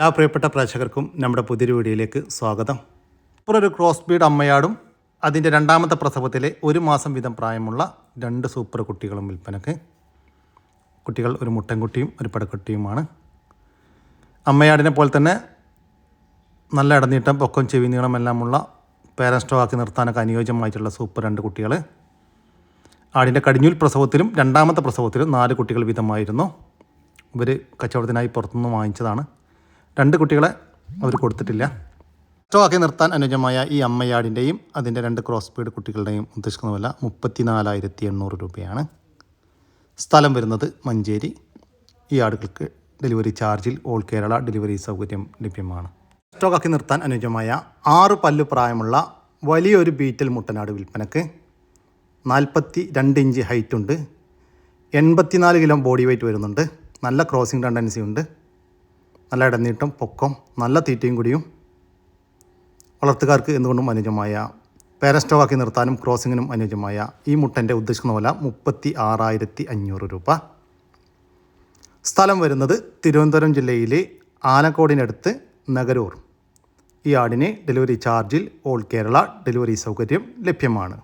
എല്ലാ പ്രിയപ്പെട്ട പ്രേക്ഷകർക്കും നമ്മുടെ പുതിയൊരു വീഡിയോയിലേക്ക് സ്വാഗതം. ഒരു ക്രോസ് ബീഡ് അമ്മയാടും അതിന്റെ രണ്ടാമത്തെ പ്രസവത്തിലെ ഒരു മാസം വീതം പ്രായമുള്ള രണ്ട് സൂപ്പർ കുട്ടികളും വിൽപ്പനക്ക്. കുട്ടികൾ ഒരു മുട്ടൻകുട്ടിയും ഒരു പടക്കുട്ടിയുമാണ്. അമ്മയാടിനെ പോലെ തന്നെ നല്ല ഇടനീട്ടം പൊക്കം ചെവി നീളമെല്ലാമുള്ള പേരൻസ്റ്റോ ആക്കി നിർത്താനൊക്കെ അനുയോജ്യമായിട്ടുള്ള സൂപ്പർ രണ്ട് കുട്ടികൾ ആടിന്റെ കടിഞ്ഞൂൽ പ്രസവത്തിലും രണ്ടാമത്തെ പ്രസവത്തിലും നാല് കുട്ടികൾ വീതമായിരുന്നു. ഇവർ കച്ചവടത്തിനായി പുറത്തുനിന്ന് വാങ്ങിച്ചതാണ്. രണ്ട് കുട്ടികളെ അവർ കൊടുത്തിട്ടില്ല. സ്റ്റോക്കി നിർത്താൻ അനുയോജ്യമായ ഈ അമ്മയാടിന്റെയും അതിന്റെ രണ്ട് ക്രോസ് സ്പീഡ് കുട്ടികളുടെയും ഉദ്ദേശിക്കുന്ന വില മുപ്പത്തി നാലായിരത്തി എണ്ണൂറ് രൂപയാണ്. സ്ഥലം വരുന്നത് മഞ്ചേരി. ഈ ആടുകൾക്ക് ഡെലിവറി ചാർജിൽ ഓൾ കേരള ഡെലിവറി സൗകര്യം ലഭ്യമാണ്. സ്റ്റോക്കാക്കി നിർത്താൻ അനുയോജ്യമായ ആറ് പല്ലു പ്രായമുള്ള വലിയൊരു ബീറ്റൽ മുട്ടനാട് വിൽപ്പനക്ക് നാൽപ്പത്തി രണ്ട് ഇഞ്ച് ഹൈറ്റ് ഉണ്ട്. എൺപത്തിനാല് കിലോ ബോഡി വെയ്റ്റ് വരുന്നുണ്ട്. നല്ല ക്രോസിംഗ് ടെൻഡൻസി ഉണ്ട്. നല്ല ഇടനീട്ടം പൊക്കം നല്ല തീറ്റയും കൂടിയും വളർത്തുകാർക്ക് എന്തുകൊണ്ടും അനുയോജ്യമായ പാരസ്റ്റോവാക്കി നിർത്താനും ക്രോസിങ്ങിനും അനുയോജ്യമായ ഈ മുട്ടന്റെ ഉദ്ദേശിക്കുന്ന വില മുപ്പത്തി ആറായിരത്തി അഞ്ഞൂറ് രൂപ. സ്ഥലം വരുന്നത് തിരുവനന്തപുരം ജില്ലയിലെ ആലക്കോടിനടുത്ത് നഗരൂർ. ഈ ആടിന് ഡെലിവറി ചാർജിൽ ഓൾ കേരള ഡെലിവറി സൗകര്യം ലഭ്യമാണ്.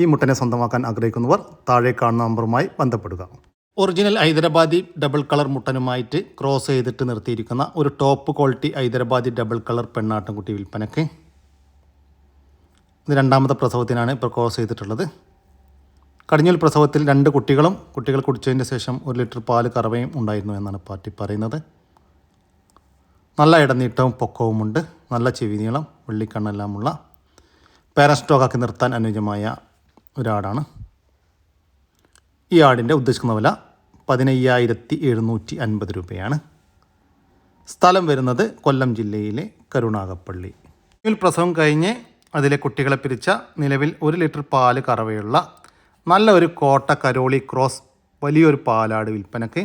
ഈ മുട്ടനെ സ്വന്തമാക്കാൻ ആഗ്രഹിക്കുന്നവർ താഴെ കാണുന്ന നമ്പറുമായി ബന്ധപ്പെടുക. ഒറിജിനൽ ഹൈദരാബാദി ഡബിൾ കളർ മുട്ടനുമായിട്ട് ക്രോസ് ചെയ്തിട്ട് നിർത്തിയിരിക്കുന്ന ഒരു top quality Hyderabadi double colour പെണ്ണാട്ടൻകുട്ടി വിൽപ്പനയ്ക്ക്. ഇത് രണ്ടാമത്തെ പ്രസവത്തിനാണ് ഇപ്പോൾ ക്രോസ് ചെയ്തിട്ടുള്ളത്. കടിഞ്ഞൂൽ പ്രസവത്തിൽ രണ്ട് കുട്ടികളും കുട്ടികൾ കുടിച്ചതിന് ശേഷം ഒരു ലിറ്റർ പാൽ കറവയും ഉണ്ടായിരുന്നു എന്നാണ് പാർട്ടി പറയുന്നത്. നല്ല ഇടനീട്ടവും പൊക്കവുമുണ്ട് നല്ല ചെവി നീളം വെള്ളിക്കണ്ണെല്ലാമുള്ള. പാരസ്റ്റോക്കാക്കി നിർത്താൻ അനുയോജ്യമായ ഒരാടാണ്. ഈ ആടിന്റെ ഉദ്ദേശിക്കുന്ന വില പതിനയ്യായിരത്തി എഴുന്നൂറ്റി അൻപത് രൂപയാണ്. സ്ഥലം വരുന്നത് കൊല്ലം ജില്ലയിലെ കരുണാകപ്പള്ളി ഇതിൽ പ്രസവം കഴിഞ്ഞ് അതിലെ കുട്ടികളെ പിരിച്ച നിലവിൽ ഒരു ലിറ്റർ പാൽ കറവയുള്ള നല്ല ഒരു കോട്ട കരോളി ക്രോസ് വലിയൊരു പാലാട് വിൽപ്പനക്ക്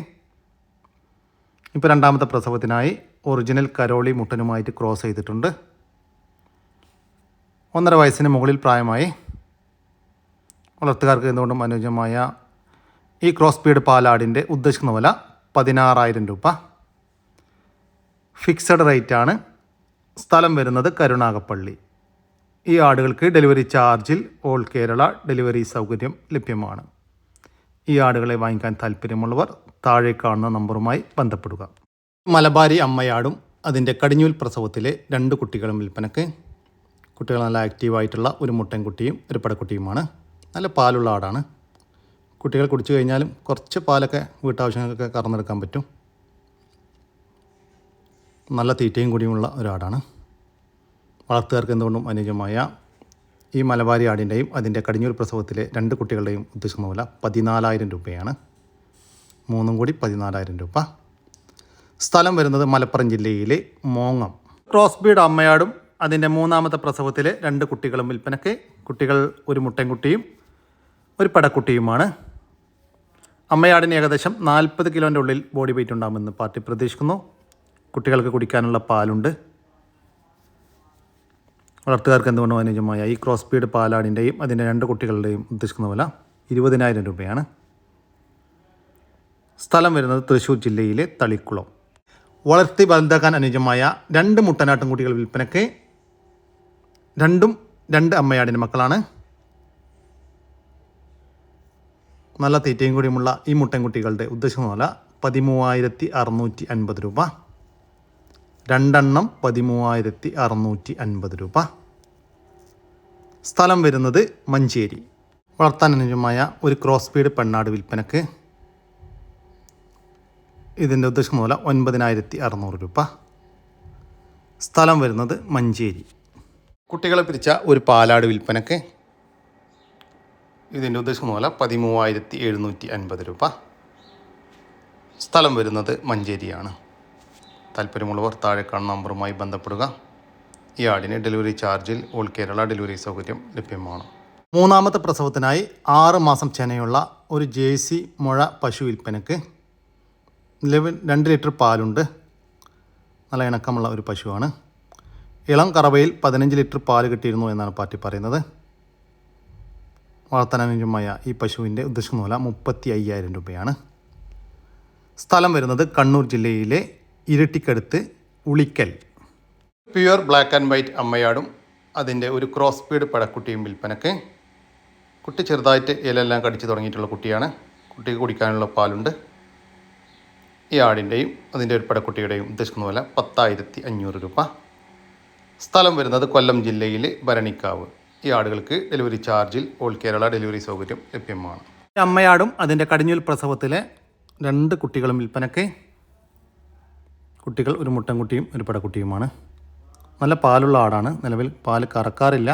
ഇപ്പോൾ രണ്ടാമത്തെ പ്രസവത്തിനായി ഒറിജിനൽ കരോളി മുട്ടനുമായിട്ട് ക്രോസ് ചെയ്തിട്ടുണ്ട്. ഒന്നര വയസ്സിന് മുകളിൽ പ്രായമായി വളർത്തുകാർക്ക് എന്തുകൊണ്ടും അനുയോജ്യമായ ഈ ക്രോസ് പീഡ് പാലാടിന്റെ ഉദ്ദേശിക്കുന്ന വില പതിനാറായിരം രൂപ. ഫിക്സഡ് റേറ്റ് ആണ് സ്ഥലം വരുന്നത് കരുണാകപ്പള്ളി ഈ ആടുകൾക്ക് ഡെലിവറി ചാർജിൽ ഓൾ കേരള ഡെലിവറി സൗകര്യം ലഭ്യമാണ്. ഈ ആടുകളെ വാങ്ങിക്കാൻ താല്പര്യമുള്ളവർ താഴെ കാണുന്ന നമ്പറുമായി ബന്ധപ്പെടുക. മലബാരി അമ്മയാടും അതിന്റെ കടിഞ്ഞൂൽ പ്രസവത്തിലെ രണ്ട് കുട്ടികളും വിൽപ്പനക്ക്. കുട്ടികൾ നല്ല ആക്റ്റീവായിട്ടുള്ള ഒരു മുട്ടൻകുട്ടിയും ഒരു പടക്കുട്ടിയുമാണ്. നല്ല പാലുള്ള ആടാണ്. കുട്ടികൾ കുടിച്ചു കഴിഞ്ഞാലും കുറച്ച് പാലൊക്കെ വീട്ടാവശ്യങ്ങൾക്കൊക്കെ കറന്നെടുക്കാൻ പറ്റും. നല്ല തീറ്റയും കൂടിയുമുള്ള ഒരാടാണ്. വളർത്തുകാർക്ക് എന്തുകൊണ്ടും അനുയോജ്യമായ ഈ മലബാരി ആടിന്റെയും അതിന്റെ കടിഞ്ഞൂർ പ്രസവത്തിലെ രണ്ട് കുട്ടികളുടെയും ഉദ്ദേശിക്കുന്ന വില പതിനാലായിരം രൂപയാണ്. മൂന്നും കൂടി പതിനാലായിരം രൂപ. സ്ഥലം വരുന്നത് മലപ്പുറം ജില്ലയിലെ മോങ്ങം. ക്രോസ് ബീഡ് അമ്മയാടും അതിന്റെ മൂന്നാമത്തെ പ്രസവത്തിലെ രണ്ട് കുട്ടികളും വിൽപ്പനയ്ക്ക് കുട്ടികൾ ഒരു മുട്ടൻകുട്ടിയും ഒരു പടക്കുട്ടിയുമാണ്. അമ്മയാടിന് ഏകദേശം നാൽപ്പത് കിലോന്റെ ഉള്ളിൽ ബോഡി വെയിറ്റ് ഉണ്ടാകുമെന്ന് പാർട്ടി പ്രതീക്ഷിക്കുന്നു. കുട്ടികൾക്ക് കുടിക്കാനുള്ള പാലുണ്ട്. വളർത്തുകാർക്ക് എന്തുകൊണ്ടും അനുയോജ്യമായ ഈ ക്രോസ് ബീഡ് പാലാടിന്റെയും അതിന്റെ രണ്ട് കുട്ടികളുടെയും ഉദ്ദേശിക്കുന്ന വില ഇരുപതിനായിരം രൂപയാണ്. സ്ഥലം വരുന്നത് തൃശ്ശൂർ ജില്ലയിലെ തളിക്കുളം. വളർത്തി വലുതാക്കാൻ അനുയോജ്യമായ രണ്ട് മുട്ടനാട്ടും കുട്ടികൾ വിൽപ്പനയ്ക്ക് രണ്ടും രണ്ട് അമ്മയാടിന്റെ മക്കളാണ്. നല്ല തീറ്റയും കൂടിയുമുള്ള ഈ മുട്ടൻകുട്ടികളുടെ ഉദ്ദേശിക്കുന്ന വില പതിമൂവായിരത്തി അറുന്നൂറ്റി അൻപത് രൂപ. രണ്ടെണ്ണം പതിമൂവായിരത്തി അറുന്നൂറ്റി അൻപത് രൂപ. സ്ഥലം വരുന്നത് മഞ്ചേരി. വളർത്താൻ അനുജമായ ഒരു ക്രോസ് ബീഡ് പെണ്ണാട് വിൽപ്പനക്ക്. ഇതിന്റെ ഉദ്ദേശിക്കുന്ന വില ഒൻപതിനായിരത്തി അറുന്നൂറ് രൂപ. സ്ഥലം വരുന്നത് മഞ്ചേരി. കുട്ടികളെ പിരിച്ച ഒരു പാലാട് വിൽപ്പനക്ക്. ഇതിന്റെ ഉദ്ദേശിക്കുന്ന പോലെ പതിമൂവായിരത്തി എഴുന്നൂറ്റി അൻപത് രൂപ. സ്ഥലം വരുന്നത് മഞ്ചേരിയാണ്. താല്പര്യമുള്ളവർ താഴെ കാണുന്ന നമ്പറുമായി ബന്ധപ്പെടുക. ഈ ആടിന് ഡെലിവറി ചാർജിൽ ഓൾ കേരള ഡെലിവറി സൗകര്യം ലഭ്യമാണ്. മൂന്നാമത്തെ പ്രസവത്തിനായി ആറ് മാസം ചെനയുള്ള ഒരു ജേഴ്സി മുഴ പശു വിൽപ്പനക്ക് നിലവിൽ രണ്ട് ലിറ്റർ പാലുണ്ട്. നല്ല ഇണക്കമുള്ള ഒരു പശുവാണ്. ഇളം കറവയിൽ പതിനഞ്ച് ലിറ്റർ പാൽ കിട്ടിയിരുന്നു എന്നാണ് പാർട്ടി പറയുന്നത്. വളർത്താനുയോജ്യമായ ഈ പശുവിന്റെ ഉദ്ദേശിക്കുന്ന വില മുപ്പത്തി അയ്യായിരം രൂപയാണ്. സ്ഥലം വരുന്നത് കണ്ണൂർ ജില്ലയിലെ ഇരട്ടിക്കടുത്ത് Ulikkal. Pure black and white അമ്മയാടും അതിന്റെ ഒരു ക്രോസ് സ്പീഡ് പടക്കുട്ടിയും വിൽപ്പനക്ക്. കുട്ടി ചെറുതായിട്ട് ഇലയെല്ലാം കടിച്ചു തുടങ്ങിയിട്ടുള്ള കുട്ടിയാണ്. കുട്ടിക്ക് കുടിക്കാനുള്ള പാലുണ്ട്. ഈ ആടിന്റെയും അതിന്റെ ഒരു പടക്കുട്ടിയുടെയും ഉദ്ദേശിക്കുന്ന പോലെ പത്തായിരത്തി അഞ്ഞൂറ് രൂപ. സ്ഥലം വരുന്നത് കൊല്ലം ജില്ലയിലെ ഭരണിക്കാവ്. ഈ ആടുകൾക്ക് ഡെലിവറി ചാർജിൽ ഓൾ കേരള ഡെലിവറി സൗകര്യം ലഭ്യമാണ്. അമ്മയാടും അതിന്റെ കടിഞ്ഞൂൽ പ്രസവത്തിലെ രണ്ട് കുട്ടികളും വിൽപ്പനക്ക് കുട്ടികൾ ഒരു മുട്ടൻകുട്ടിയും ഒരു പടക്കുട്ടിയുമാണ്. നല്ല പാലുള്ള ആടാണ്. നിലവിൽ പാൽ കറക്കാറില്ല.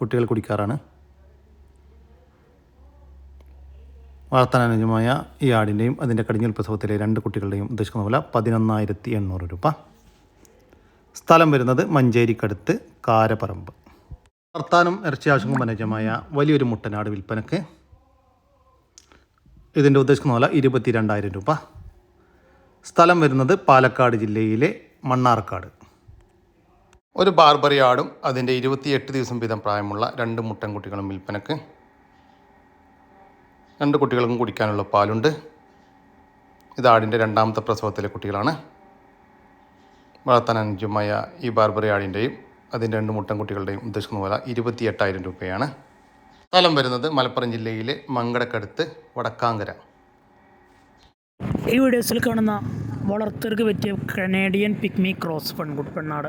കുട്ടികൾ കുടിക്കാറാണ്. വളർത്താനുയോജ്യമായ ഈ ആടിന്റെയും അതിന്റെ കടിഞ്ഞൽ പ്രസവത്തിലെ രണ്ട് കുട്ടികളുടെയും ഉദ്ദേശിക്കുന്ന വില പതിനൊന്നായിരത്തി എണ്ണൂറ് രൂപ. സ്ഥലം വരുന്നത് മഞ്ചേരിക്കടുത്ത് കാരപ്പറമ്പ് വളർത്താനും ഇറച്ചി ആവശ്യങ്ങൾ മനോജമായ വലിയൊരു മുട്ടനാട് വിൽപ്പനക്ക്. ഇതിന്റെ ഉദ്ദേശിക്കുന്ന പോലെ ഇരുപത്തി രണ്ടായിരം രൂപ. സ്ഥലം വരുന്നത് പാലക്കാട് ജില്ലയിലെ മണ്ണാർക്കാട്. ഒരു ബാർബറി ആടും അതിന്റെ ഇരുപത്തിയെട്ട് ദിവസം വീതം പ്രായമുള്ള രണ്ട് മുട്ടൻ കുട്ടികളും വിൽപ്പനക്ക്. രണ്ട് കുട്ടികൾക്കും കുടിക്കാനുള്ള പാലുണ്ട്. ഇത് ആടിന്റെ രണ്ടാമത്തെ പ്രസവത്തിലെ കുട്ടികളാണ്. വളർത്താൻ അനുജ്യമായ ഈ ബാർബറി ആടിന്റെയും അതിന്റെ രണ്ട് മുട്ടൻകുട്ടികളുടെയും ഉദ്ദേശിക്കുന്ന പോലെ ഇരുപത്തി എട്ടായിരം രൂപയാണ്. സ്ഥലം വരുന്നത് മലപ്പുറം ജില്ലയിലെ മങ്കടക്കടുത്ത് വടക്കാങ്കര. ഈ വീഡിയോസിൽ കാണുന്ന വളർത്തർക്ക് പറ്റിയ കനേഡിയൻ പിക്മി ക്രോസ് പെൺകുട്ടി പെണ്ണാട്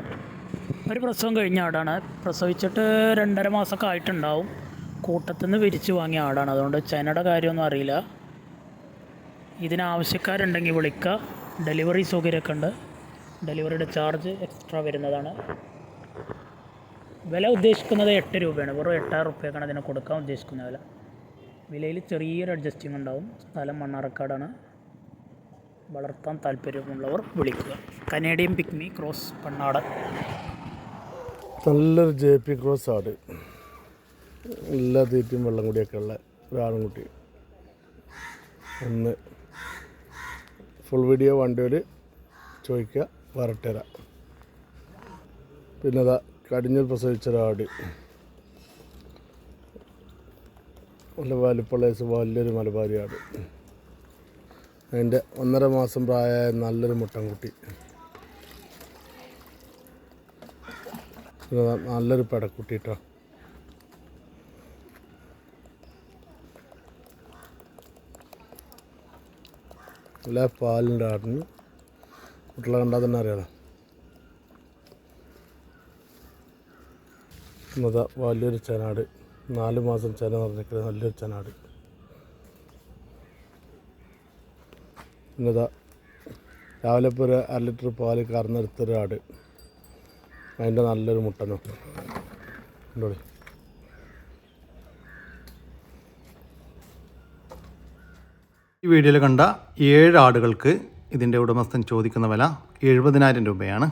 ഒരു പ്രസവം കഴിഞ്ഞ ആടാണ്. പ്രസവിച്ചിട്ട് രണ്ടര മാസമൊക്കെ ആയിട്ടുണ്ടാവും. കൂട്ടത്തിൽ നിന്ന് വിരിച്ചു വാങ്ങിയ ആടാണ്. അതുകൊണ്ട് ചൈനയുടെ കാര്യമൊന്നും അറിയില്ല. ഇതിനാവശ്യക്കാരുണ്ടെങ്കിൽ വിളിക്കുക ഡെലിവറി സൗകര്യമൊക്കെ ഉണ്ട്. ഡെലിവറിയുടെ ചാർജ് എക്സ്ട്രാ വരുന്നതാണ്. വില ഉദ്ദേശിക്കുന്നത് എട്ട് രൂപയാണ്. വെറും എട്ടായിരം റുപ്യക്കാണ് അതിനെ കൊടുക്കാൻ ഉദ്ദേശിക്കുന്ന വില. വിലയിൽ ചെറിയൊരു അഡ്ജസ്റ്റിംഗ് ഉണ്ടാവും. സ്ഥലം മണ്ണാർക്കാടാണ്. വളർത്താൻ താല്പര്യമുള്ളവർ വിളിക്കുക. കനേഡിയൻ പിക്മി ക്രോസ് പണ്ണാട് നല്ലൊരു ജെ പി ക്രോസ് ആട്. എല്ലാ തീറ്റയും വെള്ളം കൂടിയൊക്കെ ഉള്ള ഒരാൺകുട്ടി ഒന്ന് ഫുൾ വീഡിയോ വണ്ടിയിൽ ചോദിക്കുക വരട്ടുതരാം പിന്നെ അതാ കടിഞ്ഞൂൽ പ്രസവിച്ച ഒരാട്. നല്ല വലുപ്പുള്ള വലിയൊരു മലബാരി ആട് അതിന്റെ ഒന്നര മാസം പ്രായമായ നല്ലൊരു മുട്ടൻകുട്ടി. നല്ലൊരു പടക്കുട്ടി കേട്ടോ നല്ല പാലിന്റെ ആടിന്. കുട്ടികളെ കണ്ടാൽ തന്നെ അറിയാലോ എന്നതാ വലിയൊരു ചനാട്. നാല് മാസം ചന നിറഞ്ഞിരിക്കുന്ന നല്ലൊരു ചനാട്. പിന്നെതാ രാവിലെ ഇപ്പോൾ ഒരു അര ലിറ്റർ പാൽ കറന്നെടുത്തൊരു ആട്. അതിന്റെ നല്ലൊരു മുട്ടനോ ഉണ്ടോളി ഈ വീഡിയോയിൽ കണ്ട ഏഴ് ആടുകൾക്ക് ഇതിന്റെ ഉടമസ്ഥൻ ചോദിക്കുന്ന വില എഴുപതിനായിരം രൂപയാണ്.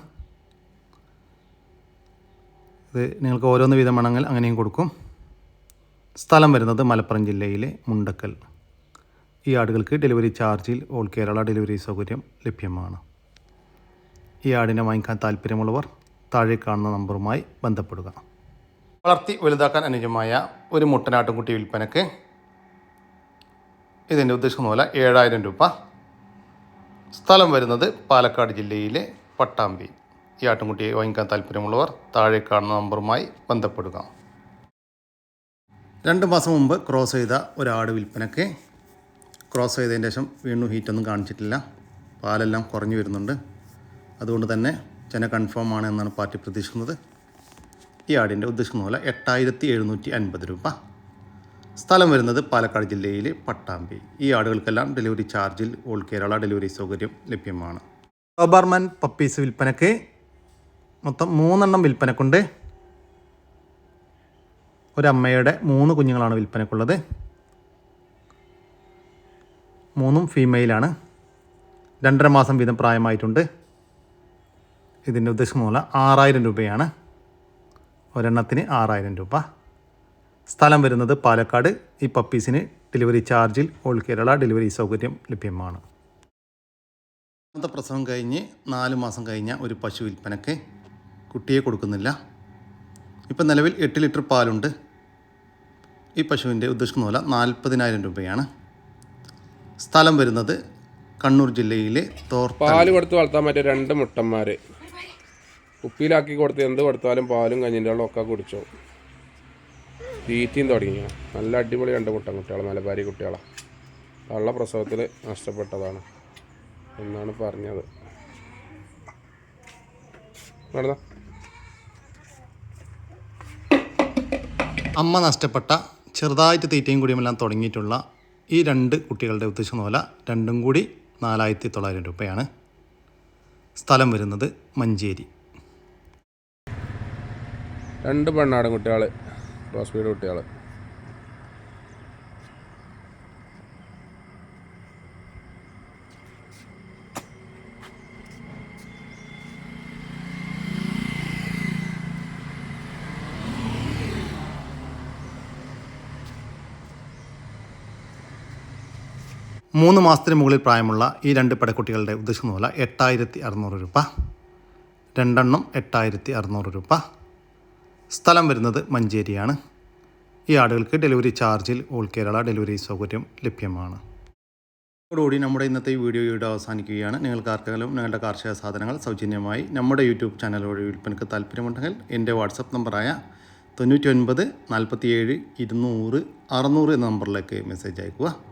ഇത് നിങ്ങൾക്ക് ഓരോന്ന് വീതം വേണമെങ്കിൽ അങ്ങനെയും കൊടുക്കും. സ്ഥലം വരുന്നത് മലപ്പുറം ജില്ലയിലെ മുണ്ടക്കൽ. ഈ ആടുകൾക്ക് ഡെലിവറി ചാർജിൽ ഓൾ കേരള ഡെലിവറി സൗകര്യം ലഭ്യമാണ്. ഈ ആടിനെ വാങ്ങിക്കാൻ താല്പര്യമുള്ളവർ താഴെ കാണുന്ന നമ്പറുമായി ബന്ധപ്പെടുക. വളർത്തി വലുതാക്കാൻ അനുയോജ്യമായ ഒരു മുട്ടനാട്ടുംകുട്ടി വിൽപ്പനക്ക് ഇതിന്റെ ഉദ്ദേശം പോലെ ഏഴായിരം രൂപ. സ്ഥലം വരുന്നത് പാലക്കാട് ജില്ലയിലെ പട്ടാമ്പി. ഈ ആട്ടുംകുട്ടിയെ വാങ്ങിക്കാൻ താല്പര്യമുള്ളവർ താഴെ കാണുന്ന നമ്പറുമായി ബന്ധപ്പെടുക. രണ്ട് മാസം മുമ്പ് ക്രോസ് ചെയ്ത ഒരാട് വിൽപ്പനയ്ക്ക് ക്രോസ് ചെയ്തതിന് ശേഷം വീണ്ടും ഹീറ്റൊന്നും കാണിച്ചിട്ടില്ല. പാലെല്ലാം കുറഞ്ഞു വരുന്നുണ്ട്. അതുകൊണ്ട് തന്നെ ചെന കൺഫേം ആണ് എന്നാണ് പാർട്ടി പ്രതീക്ഷിക്കുന്നത്. ഈ ആടിന്റെ ഉദ്ദേശിക്കുന്ന പോലെ എട്ടായിരത്തി എഴുന്നൂറ്റി അൻപത് രൂപ. സ്ഥലം വരുന്നത് പാലക്കാട് ജില്ലയിലെ പട്ടാമ്പി. ഈ ആടുകൾക്കെല്ലാം ഡെലിവറി ചാർജിൽ ഓൾ കേരള ഡെലിവറി സൗകര്യം ലഭ്യമാണ്. ഡോബർമാൻ പപ്പീസ് വിൽപ്പനയ്ക്ക് മൊത്തം മൂന്നെണ്ണം വിൽപ്പനക്കുണ്ട്. ഒരമ്മയുടെ മൂന്ന് കുഞ്ഞുങ്ങളാണ് വിൽപ്പനക്കുള്ളത്. മൂന്നും ഫീമെയിലാണ് രണ്ടര മാസം വീതം പ്രായമായിട്ടുണ്ട്. ഇതിന്റെ ഉദ്ദേശം മൂല ആറായിരം രൂപയാണ്. ഒരെണ്ണത്തിന് ആറായിരം രൂപ. സ്ഥലം വരുന്നത് പാലക്കാട്. ഈ പപ്പീസിന് ഡെലിവറി ചാർജിൽ ഓൾ കേരള ഡെലിവറി സൗകര്യം ലഭ്യമാണ്. പ്രസവം കഴിഞ്ഞ് നാല് മാസം കഴിഞ്ഞ ഒരു പശു വിൽപ്പനയ്ക്ക് കുട്ടിയെ കൊടുക്കുന്നില്ല. ഇപ്പം നിലവിൽ എട്ട് ലിറ്റർ പാലുണ്ട്. ഈ പശുവിന്റെ ഉദ്ദേശിക്കുന്ന പോലെ നാൽപ്പതിനായിരം രൂപയാണ്. സ്ഥലം വരുന്നത് കണ്ണൂർ ജില്ലയിലെ പാൽ കൊടുത്ത് വളർത്താൻ പറ്റിയ രണ്ട് മുട്ടന്മാർ കുപ്പിയിലാക്കി കൊടുത്ത് എന്ത് കൊടുത്താലും പാലും കഞ്ഞിന്റെ വെള്ളം ഒക്കെ കുടിച്ചോ. തീറ്റയും തുടങ്ങിയോ നല്ല അടിപൊളി രണ്ട് മുട്ടൻ കുട്ടികൾ മലബാരി കുട്ടികളാണ് വള്ള പ്രസവത്തിൽ നഷ്ടപ്പെട്ടതാണ്. എന്നാണ് പറഞ്ഞത്. നടന്നോ അമ്മ നഷ്ടപ്പെട്ട ചെറുതായിട്ട് തീറ്റയും കൂടിയുമെല്ലാം തുടങ്ങിയിട്ടുള്ള ഈ രണ്ട് കുട്ടികളുടെ ഉദ്ദേശം നോല രണ്ടും കൂടി നാലായിരത്തി തൊള്ളായിരം രൂപയാണ് സ്ഥലം വരുന്നത് മഞ്ചേരി. രണ്ട് പെണ്ണാടൻ കുട്ടികൾ ക്രോസ് കുട്ടികൾ മൂന്ന് മാസത്തിന് മുകളിൽ പ്രായമുള്ള ഈ രണ്ട് പെടക്കുട്ടികളുടെ ഉദ്ദേശം പോലെ എട്ടായിരത്തി അറുന്നൂറ് രൂപ. രണ്ടെണ്ണം എട്ടായിരത്തി അറുന്നൂറ് രൂപ. സ്ഥലം വരുന്നത് മഞ്ചേരിയാണ്. ഈ ആടുകൾക്ക് ഡെലിവറി ചാർജിൽ ഓൾ കേരള ഡെലിവറി സൗകര്യം ലഭ്യമാണ്. ഇതോടുകൂടി നമ്മുടെ ഇന്നത്തെ ഈ വീഡിയോ ഇവിടെ അവസാനിക്കുകയാണ്. നിങ്ങൾക്ക് ആർക്കെങ്കിലും നിങ്ങളുടെ കാർഷിക സാധനങ്ങൾ സൗജന്യമായി നമ്മുടെ യൂട്യൂബ് ചാനൽ വഴി വിൽപ്പനക്ക് താല്പര്യമുണ്ടെങ്കിൽ എന്റെ വാട്സപ്പ് നമ്പറായ തൊണ്ണൂറ്റി ഒൻപത് നാൽപ്പത്തിയേഴ് ഇരുന്നൂറ് അറുന്നൂറ് എന്ന നമ്പറിലേക്ക് മെസ്സേജ് അയക്കുക